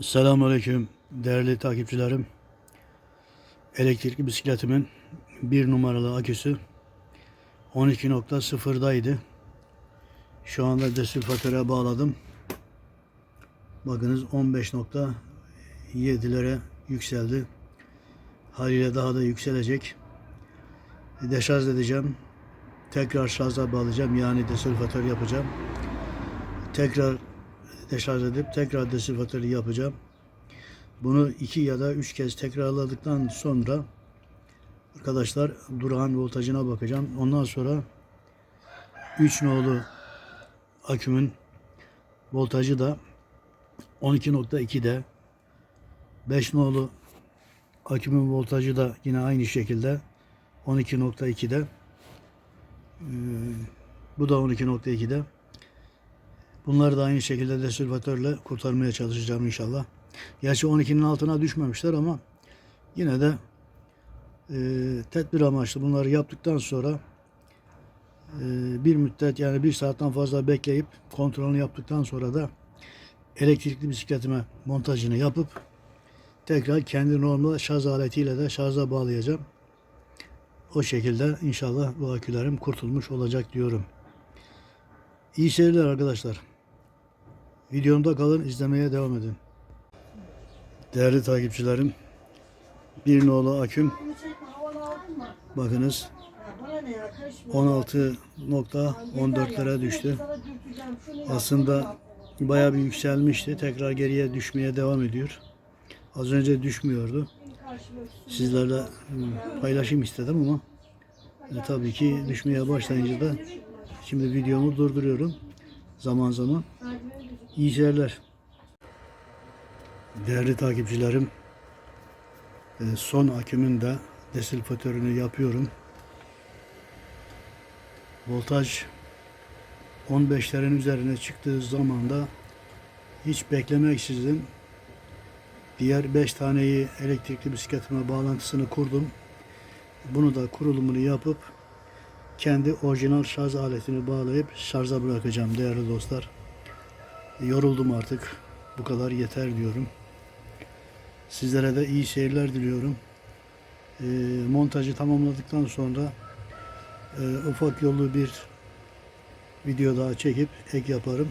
Selamünaleyküm değerli takipçilerim. Elektrikli bisikletimin bir numaralı aküsü 12.0'daydı. Şu anda desilfatöre bağladım. Bakınız 15.7'lere yükseldi. Haliyle daha da yükselecek. Deşarj edeceğim. Tekrar şarja bağlayacağım. Yani desilfatör yapacağım. Tekrar deşarj edip tekrar desilfatörü yapacağım. Bunu iki ya da üç kez tekrarladıktan sonra arkadaşlar durağan voltajına bakacağım. Ondan sonra 3 nolu akümün voltajı da 12.2'de 5 nolu akümün voltajı da yine aynı şekilde 12.2'de Ee, bu da 12.2'de Bunları da aynı şekilde desülfatörle kurtarmaya çalışacağım inşallah. Gerçi 12'nin altına düşmemişler ama yine de e, tedbir amaçlı bunları yaptıktan sonra e, bir müddet yani bir saatten fazla bekleyip kontrolünü yaptıktan sonra da elektrikli bisikletime montajını yapıp tekrar kendi normal şarj aletiyle de şarja bağlayacağım. O şekilde inşallah bu akülerim kurtulmuş olacak diyorum. İyi seyirler arkadaşlar. Videomda kalın, izlemeye devam edin. Değerli takipçilerim, bir nolu aküm, bakınız 16.14'lere düştü. Aslında bayağı bir yükselmişti. Tekrar geriye düşmeye devam ediyor. Az önce düşmüyordu. Sizlerle hmm, paylaşayım istedim ama e, tabii ki düşmeye başlayınca da şimdi videomu durduruyorum zaman zaman. İyi seyirler. Değerli takipçilerim, e, son akümün de desilfatörünü yapıyorum. Voltaj 15'lerin üzerine çıktığı zaman da hiç beklemeksizin diğer 5 taneyi elektrikli bisikletime bağlantısını kurdum. Bunu da kurulumunu yapıp kendi orijinal şarj aletini bağlayıp şarja bırakacağım değerli dostlar. Yoruldum artık. Bu kadar yeter diyorum. Sizlere de iyi seyirler diliyorum. Ee, montajı tamamladıktan sonra e, ufak yollu bir video daha çekip ek yaparım.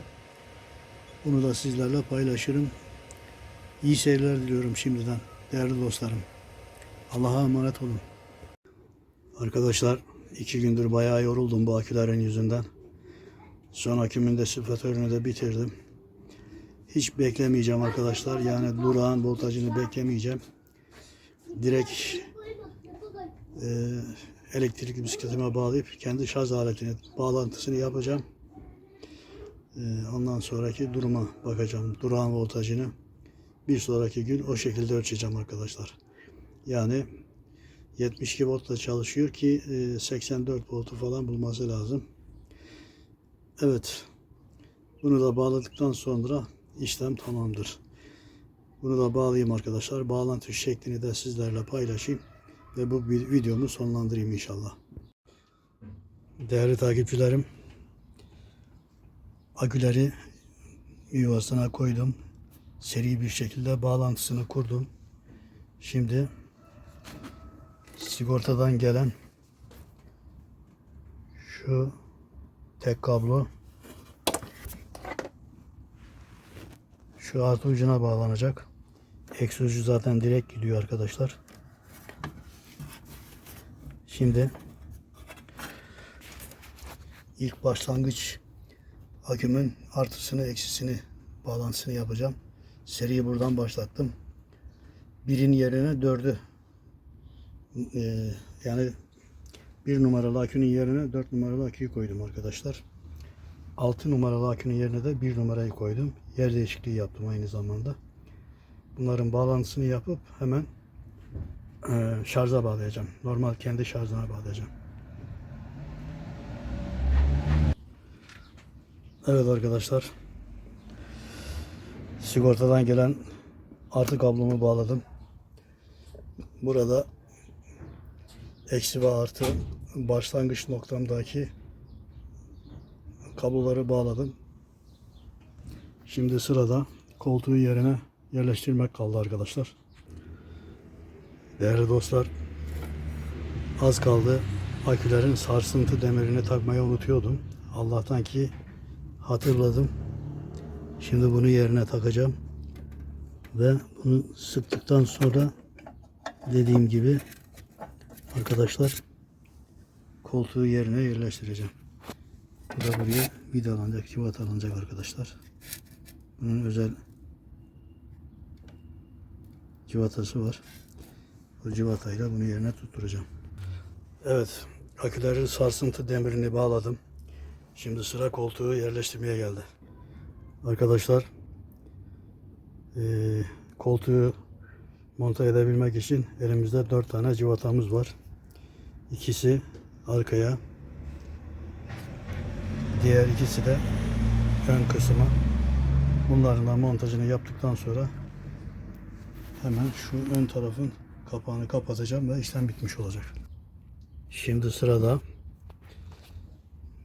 Bunu da sizlerle paylaşırım. İyi seyirler diliyorum şimdiden değerli dostlarım. Allah'a emanet olun. Arkadaşlar iki gündür bayağı yoruldum bu akülerin yüzünden. Son akümün de sıfatörünü de bitirdim. Hiç beklemeyeceğim arkadaşlar. Yani durağın voltajını beklemeyeceğim. Direkt e, elektrikli bisikletime bağlayıp kendi şarj aletini bağlantısını yapacağım. E, ondan sonraki duruma bakacağım. Durağın voltajını bir sonraki gün o şekilde ölçeceğim arkadaşlar. Yani 72 voltla çalışıyor ki e, 84 voltu falan bulması lazım. Evet. Bunu da bağladıktan sonra işlem tamamdır. Bunu da bağlayayım arkadaşlar. Bağlantı şeklini de sizlerle paylaşayım. Ve bu videomu sonlandırayım inşallah. Değerli takipçilerim. Aküleri yuvasına koydum. Seri bir şekilde bağlantısını kurdum. Şimdi sigortadan gelen şu tek kablo şu artı ucuna bağlanacak. Eksi ucu zaten direkt gidiyor arkadaşlar. Şimdi ilk başlangıç akümün artısını eksisini bağlantısını yapacağım. Seriyi buradan başlattım. Birin yerine dördü ee, yani bir numaralı akünün yerine dört numaralı aküyü koydum arkadaşlar. 6 numaralı akünün yerine de 1 numarayı koydum. Yer değişikliği yaptım aynı zamanda. Bunların bağlantısını yapıp hemen e, şarja bağlayacağım. Normal kendi şarjına bağlayacağım. Evet arkadaşlar. Sigortadan gelen artı kablomu bağladım. Burada eksi ve artı başlangıç noktamdaki kabloları bağladım. Şimdi sırada koltuğun yerine yerleştirmek kaldı arkadaşlar. Değerli dostlar, az kaldı. Akülerin sarsıntı demirini takmayı unutuyordum. Allah'tan ki hatırladım. Şimdi bunu yerine takacağım. Ve bunu sıktıktan sonra dediğim gibi arkadaşlar koltuğu yerine yerleştireceğim. Bu da buraya vidalanacak, civatalanacak arkadaşlar. Bunun özel civatası var. O civatayla bunu yerine tutturacağım. Evet, akülerin sarsıntı demirini bağladım. Şimdi sıra koltuğu yerleştirmeye geldi. Arkadaşlar, eee, koltuğu monte edebilmek için elimizde dört tane civatamız var. İkisi arkaya, diğer ikisi de ön kısma. Bunların da montajını yaptıktan sonra hemen şu ön tarafın kapağını kapatacağım ve işlem bitmiş olacak. Şimdi sırada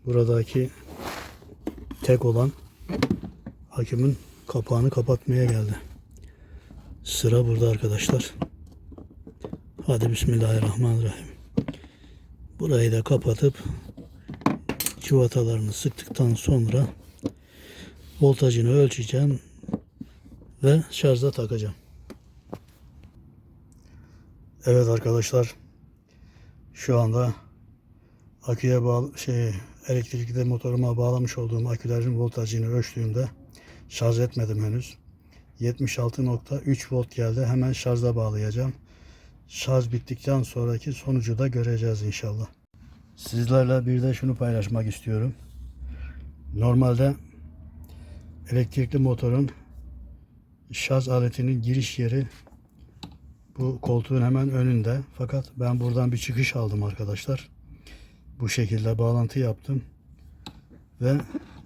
buradaki tek olan akümün kapağını kapatmaya geldi. Sıra burada arkadaşlar. Hadi Bismillahirrahmanirrahim. Burayı da kapatıp civatalarını sıktıktan sonra voltajını ölçeceğim ve şarja takacağım. Evet arkadaşlar şu anda aküye bağlı şey elektrikli motoruma bağlamış olduğum akülerin voltajını ölçtüğümde şarj etmedim henüz. 76.3 volt geldi. Hemen şarja bağlayacağım. Şarj bittikten sonraki sonucu da göreceğiz inşallah. Sizlerle bir de şunu paylaşmak istiyorum. Normalde elektrikli motorun şarj aletinin giriş yeri bu koltuğun hemen önünde. Fakat ben buradan bir çıkış aldım arkadaşlar. Bu şekilde bağlantı yaptım. Ve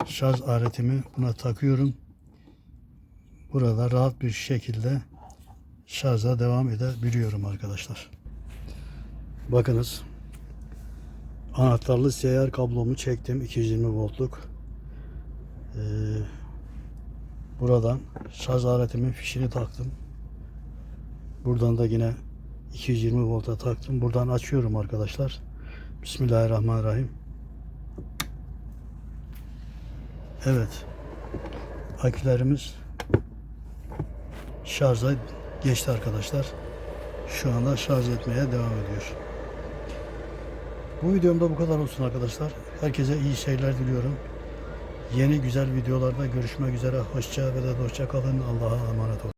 şarj aletimi buna takıyorum. Burada rahat bir şekilde şarja devam edebiliyorum arkadaşlar. Bakınız. Anahtarlı seyyar kablomu çektim. 220 voltluk. Ee, buradan şarj aletimin fişini taktım. Buradan da yine 220 volta taktım. Buradan açıyorum arkadaşlar. Bismillahirrahmanirrahim. Evet. Akülerimiz şarja geçti arkadaşlar. Şu anda şarj etmeye devam ediyor. Bu videomda bu kadar olsun arkadaşlar. Herkese iyi şeyler diliyorum. Yeni güzel videolarda görüşmek üzere. Hoşça ve de hoşça kalın. Allah'a emanet olun.